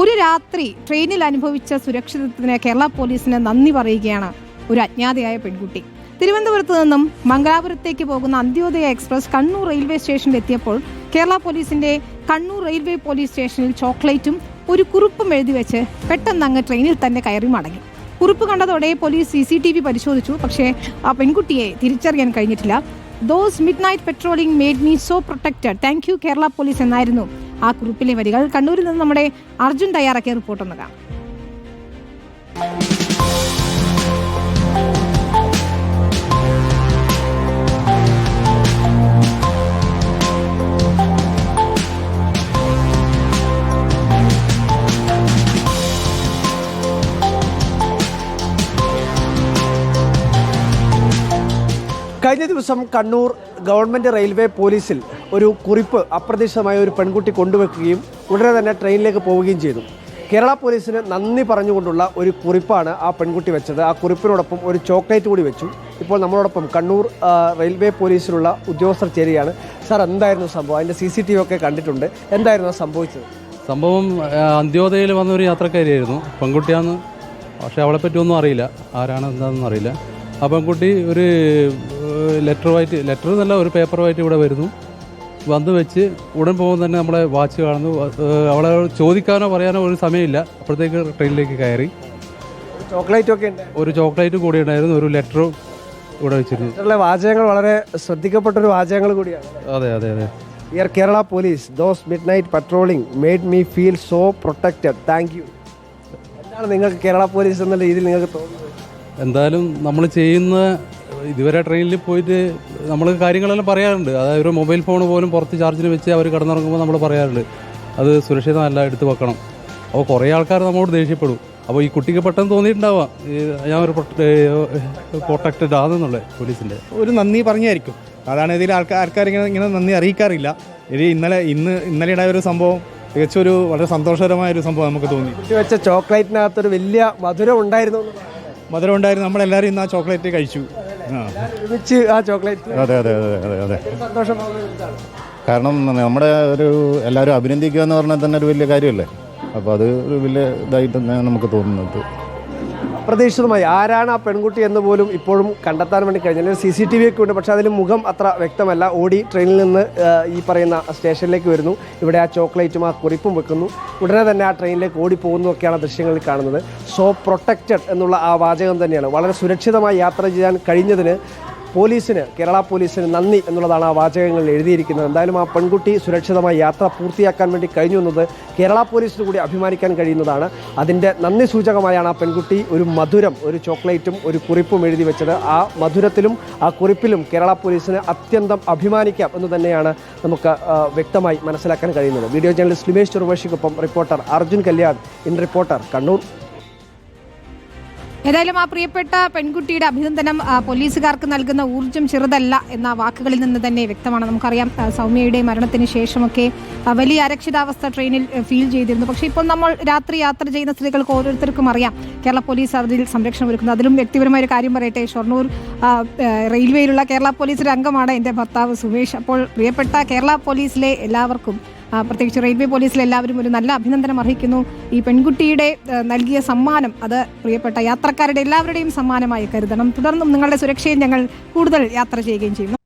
ഒരു രാത്രി ട്രെയിനിൽ അനുഭവിച്ച സുരക്ഷിതത്വത്തിന് കേരള പോലീസിന് നന്ദി പറയുകയാണ് ഒരു അജ്ഞാതയായ പെൺകുട്ടി. തിരുവനന്തപുരത്ത് നിന്നും മംഗലാപുരത്തേക്ക് പോകുന്ന അന്ത്യോദയ എക്സ്പ്രസ് കണ്ണൂർ റെയിൽവേ സ്റ്റേഷനിൽ എത്തിയപ്പോൾ കേരള പോലീസിന്റെ കണ്ണൂർ റെയിൽവേ പോലീസ് സ്റ്റേഷനിൽ ചോക്ലേറ്റും ഒരു കുറിപ്പും എഴുതി വെച്ച് പെട്ടെന്ന് അങ്ങ് ട്രെയിനിൽ തന്നെ കയറി മടങ്ങി. കുറിപ്പ് കണ്ടതോടെ police C C T V പരിശോധിച്ചു പക്ഷേ ആ പെൺകുട്ടിയെ തിരിച്ചറിയാൻ കഴിഞ്ഞിട്ടില്ല. Those midnight patrolling made me so protected thank you Kerala police എന്നായിരുന്നു ആ കുറിപ്പിലെ വരികൾ കണ്ണൂരിൽ നിന്ന് നമ്മുടെ അർജുൻ തയ്യാറാക്കിയ റിപ്പോർട്ട് ഒന്ന് കാണാം. കഴിഞ്ഞ ദിവസം കണ്ണൂർ ഗവൺമെന്റ് റെയിൽവേ പോലീസിൽ ഒരു കുറിപ്പ് അപ്രതീക്ഷിതമായ ഒരു പെൺകുട്ടി കൊണ്ടുവെക്കുകയും ഉടനെ തന്നെ ട്രെയിനിലേക്ക് പോവുകയും ചെയ്തു. കേരള പോലീസിന് നന്ദി പറഞ്ഞുകൊണ്ടുള്ള ഒരു കുറിപ്പാണ് ആ പെൺകുട്ടി വെച്ചത്. ആ കുറിപ്പിനോടൊപ്പം ഒരു ചോക്ലേറ്റ് കൂടി വെച്ചു. ഇപ്പോൾ നമ്മളോടൊപ്പം കണ്ണൂർ റെയിൽവേ പോലീസിലുള്ള ഉദ്യോഗസ്ഥർ ചേരുകയാണ്. സാർ എന്തായിരുന്നു സംഭവം? അതിന്റെ സി സി ടി വി ഒക്കെ കണ്ടിട്ടുണ്ട്. എന്തായിരുന്നു സംഭവിച്ചത്? സംഭവം അന്ത്യോദയയിൽ വന്ന ഒരു യാത്രക്കാരിയായിരുന്നു. പെൺകുട്ടിയാന്ന് പക്ഷേ അവളെ പറ്റി ഒന്നും അറിയില്ല. ആരാണ് എന്താണെന്ന് അറിയില്ല. ആ പെൺകുട്ടി ഒരു ലെറ്ററുമായിട്ട് ലെറ്റർ എന്നല്ല ഒരു പേപ്പറുമായിട്ട് ഇവിടെ വരുന്നു. വന്ന് വെച്ച് ഉടൻ പോകുമ്പോൾ തന്നെ നമ്മളെ വാച്ച് കാണുന്നു. അവളെ ചോദിക്കാനോ പറയാനോ ഒരു സമയമില്ല. അപ്പോഴത്തേക്ക് ട്രെയിനിലേക്ക് കയറി. ചോക്ലേറ്റ് ഒക്കെ ഉണ്ട്. ഒരു ചോക്ലേറ്റ് കൂടി ഉണ്ടായിരുന്നു ഒരു ലെറ്ററും ഇവിടെ വെച്ചിരുന്നു. വാചകങ്ങൾ വളരെ ശ്രദ്ധിക്കപ്പെട്ട ഒരു വാചകങ്ങൾ കൂടിയാണ്. അതെ അതെ അതെ. Dear Kerala police those midnight patrolling made me feel so protected thank you എന്താണ് നിങ്ങൾക്ക് കേരള പോലീസ് എന്നുള്ള രീതിയിൽ നിങ്ങൾക്ക് തോന്നുന്നത് എന്തായാലും നമ്മൾ ചെയ്യുന്ന ഇതുവരെ ട്രെയിനിൽ പോയിട്ട് നമ്മൾ കാര്യങ്ങളെല്ലാം പറയാറുണ്ട്. അതായത് ഒരു മൊബൈൽ ഫോൺ പോലും പുറത്ത് ചാർജിന് വെച്ച് അവർ കിടന്നിറങ്ങുമ്പോൾ നമ്മൾ പറയാറുണ്ട്. അത് സുരക്ഷിതമല്ല എടുത്തു വെക്കണം. അപ്പോൾ കുറേ ആൾക്കാർ നമ്മളോട് ദേഷ്യപ്പെടും. അപ്പോൾ ഈ കുട്ടിക്ക് പെട്ടെന്ന് തോന്നിയിട്ടുണ്ടാവാം ഞാൻ ഒരു പ്രൊട്ടക്റ്റഡ് ആണെന്നുള്ളത് പോലീസിന്റെ ഒരു നന്ദി പറഞ്ഞായിരിക്കും. അതാണ് ഇതിൽ ആൾക്കാർ ആൾക്കാരിങ്ങനെ ഇങ്ങനെ നന്ദി അറിയിക്കാറില്ല. ഇത് ഇന്നലെ ഇന്ന് ഇന്നലെ ഉണ്ടായ ഒരു സംഭവം തികച്ചും ഒരു വളരെ സന്തോഷകരമായ ഒരു സംഭവം നമുക്ക് തോന്നി. വെച്ച ചോക്ലേറ്റിനകത്തൊരു വലിയ മധുരം ഉണ്ടായിരുന്നു മധുരം ഉണ്ടായിരുന്നു. നമ്മളെല്ലാവരും ഇന്ന് ആ ചോക്ലേറ്റ് കഴിച്ചു. ഒരുമിച്ച് ആ ചോക്ലേറ്റ്. അതെ അതെ അതെ അതെ അതെ. കാരണം നമ്മുടെ ഒരു എല്ലാവരും അഭിനന്ദിക്കുക എന്ന് പറഞ്ഞാൽ തന്നെ ഒരു വലിയ കാര്യമല്ലേ? അപ്പോൾ അത് ഒരു വലിയ ഇതായിട്ട് നമുക്ക് തോന്നുന്നത്. അപ്രതീക്ഷിതമായി ആരാണ് ആ പെൺകുട്ടി എന്ന് പോലും ഇപ്പോഴും കണ്ടെത്താൻ വേണ്ടി കഴിഞ്ഞില്ല. സി സി ടി വി ഒക്കെ ഉണ്ട് പക്ഷേ അതിൽ മുഖം അത്ര വ്യക്തമല്ല. ഓടി ട്രെയിനിൽ നിന്ന് ഈ പറയുന്ന സ്റ്റേഷനിലേക്ക് വരുന്നു. ഇവിടെ ആ ചോക്ലേറ്റും ആ കുറിപ്പും വെക്കുന്നു. ഉടനെ തന്നെ ആ ട്രെയിനിലേക്ക് ഓടി പോകുന്നതൊക്കെയാണ് ദൃശ്യങ്ങളിൽ കാണുന്നത്. സോ പ്രൊട്ടക്റ്റഡ് എന്നുള്ള ആ വാചകം തന്നെയാണ്. വളരെ സുരക്ഷിതമായി യാത്ര ചെയ്യാൻ കഴിഞ്ഞതിന് പോലീസിന് കേരള പോലീസിന് നന്ദി എന്നുള്ളതാണ് ആ വാചകങ്ങളിൽ എഴുതിയിരിക്കുന്നത്. എന്തായാലും ആ പെൺകുട്ടി സുരക്ഷിതമായി യാത്ര പൂർത്തിയാക്കാൻ വേണ്ടി കഴിഞ്ഞു എന്നത് കേരള പോലീസിന് കൂടി അഭിമാനിക്കാൻ കഴിയുന്നതാണ്. അതിന്റെ നന്ദി സൂചകമായാണ് ആ പെൺകുട്ടി ഒരു മധുരം ഒരു ചോക്ലേറ്റും ഒരു കുറിപ്പും എഴുതി വെച്ചത്. ആ മധുരത്തിലും ആ കുറിപ്പിലും കേരള പോലീസിന് അത്യന്തം അഭിമാനിക്കാം എന്ന് തന്നെയാണ് നമുക്ക് വ്യക്തമായി മനസ്സിലാക്കാൻ കഴിയുന്നത്. Video journalist Limesh ചെറുവേഷിക്കൊപ്പം reporter Arjun Kalyan in reporter Kannur. ഏതായാലും ആ പ്രിയപ്പെട്ട പെൺകുട്ടിയുടെ അഭിനന്ദനം പോലീസുകാർക്ക് നൽകുന്ന ഊർജം ചെറുതല്ല എന്ന വാക്കുകളിൽ നിന്ന് തന്നെ വ്യക്തമാണ്. നമുക്കറിയാം സൗമ്യയുടെ മരണത്തിന് ശേഷമൊക്കെ വലിയ അരക്ഷിതാവസ്ഥ ട്രെയിനിൽ ഫീൽ ചെയ്തിരുന്നു. പക്ഷെ ഇപ്പോൾ നമ്മൾ രാത്രി യാത്ര ചെയ്യുന്ന സ്ത്രീകൾക്ക് ഓരോരുത്തർക്കും അറിയാം. കേരള പോലീസ് അതിൽ സംരക്ഷണം ഒരുക്കുന്നത് അതിലും വ്യക്തിപരമായ ഒരു കാര്യം പറയട്ടെ. ഷൊർണൂർ റെയിൽവേയിലുള്ള കേരള പോലീസിലെ അംഗമാണ് എന്റെ ഭർത്താവ് സുമേഷ്. അപ്പോൾ പ്രിയപ്പെട്ട കേരള പോലീസിലെ എല്ലാവർക്കും പ്രത്യേകിച്ച് റെയിൽവേ പോലീസിലെ എല്ലാവരും ഒരു നല്ല അഭിനന്ദനം അർഹിക്കുന്നു. ഈ പെൺകുട്ടിയുടെ നൽകിയ സമ്മാനം അത് പ്രിയപ്പെട്ട യാത്രക്കാരുടെ എല്ലാവരുടെയും സമ്മാനമായി കരുതണം. തുടർന്നും നിങ്ങളുടെ സുരക്ഷയിൽ ഞങ്ങൾ കൂടുതൽ യാത്ര ചെയ്യുകയും ചെയ്യുന്നു.